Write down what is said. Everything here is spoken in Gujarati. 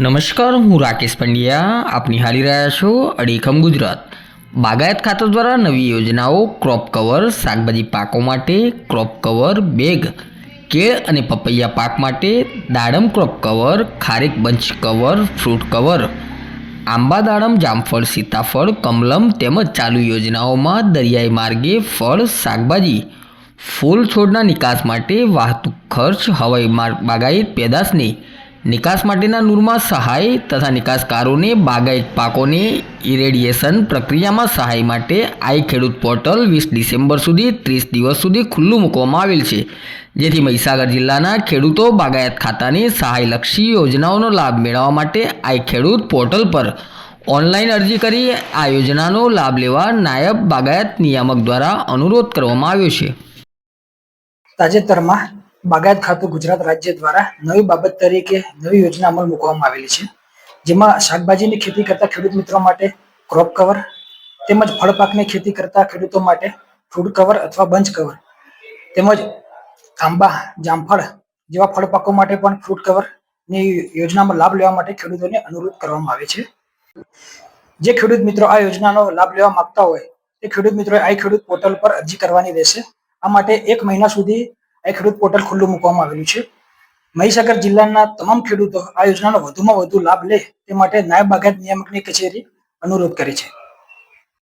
નમસ્કાર, હું રાકેશ પંડ્યા. આપ નિહાળી રહ્યા છો અડીખમ ગુજરાત. બાગાયત ખાતા દ્વારા નવી યોજનાઓ ક્રોપ કવર શાકભાજી પાકો માટે ક્રોપ કવર બેગ કેળ અને પપૈયા પાક માટે દાડમ ક્રોપ કવર ખારેક બંચ કવર ફ્રૂટ કવર આંબા દાડમ, જામફળ, સીતાફળ, કમલમ તેમજ ચાલુ યોજનાઓમાં દરિયાઈ માર્ગે ફળ, શાકભાજી, ફૂલ છોડના નિકાસ માટે વાહતુક ખર્ચ, હવાઈ માર્ગ બાગાયત, પેદાશની નિકાસ માટેના નૂરમાં સહાય તથા નિકાસકારોને બાગાયત પાકોને ઇરેડિયેશન પ્રક્રિયામાં સહાય માટે આઈ ખેડૂત પોર્ટલ વીસ ડિસેમ્બર સુધી ત્રીસ દિવસ સુધી ખુલ્લું મૂકવામાં આવેલ છે. જેથી મહીસાગર જિલ્લાના ખેડૂતો બાગાયત ખાતાની સહાયલક્ષી યોજનાઓનો લાભ મેળવવા માટે આઈ ખેડૂત પોર્ટલ પર ઓનલાઈન અરજી કરી આ યોજનાનો લાભ લેવા નાયબ બાગાયત નિયામક દ્વારા અનુરોધ કરવામાં આવ્યો છે. તાજેતરમાં બાગાયત ખાતું ગુજરાત રાજ્ય દ્વારા નવી બાબત તરીકે નવી યોજના અમલ મૂકવામાં આવેલી છે. જેમાં શાકભાજીની ખેતી કરતા ખેડૂત મિત્રો માટે ક્રોપ કવર તેમજ ફળ પાકની ખેતી કરતા ખેડૂતો માટે ફ્રૂટ કવર અથવા બંચ કવર તેમજ આંબા જામફળ જેવા ફળ પાકો માટે પણ ફ્રૂટ કવરની યોજનામાં લાભ લેવા માટે ખેડૂતોને અનુરોધ કરવામાં આવે છે. જે ખેડૂત મિત્રો આ યોજનાનો લાભ લેવા માંગતા હોય તે ખેડૂત મિત્રોએ આ ખેડૂત પોર્ટલ પર અરજી કરવાની રહેશે. આ માટે એક મહિના સુધી આ ખેડૂત પોર્ટલ ખુલ્લું મૂકવામાં આવેલું છે. મહીસાગર જિલ્લાના તમામ ખેડૂતો આ યોજનાનો વધુમાં વધુ લાભ લે તે માટે નાયબ બાગાયત નિયામકની કચેરી અનુરોધ કરે છે.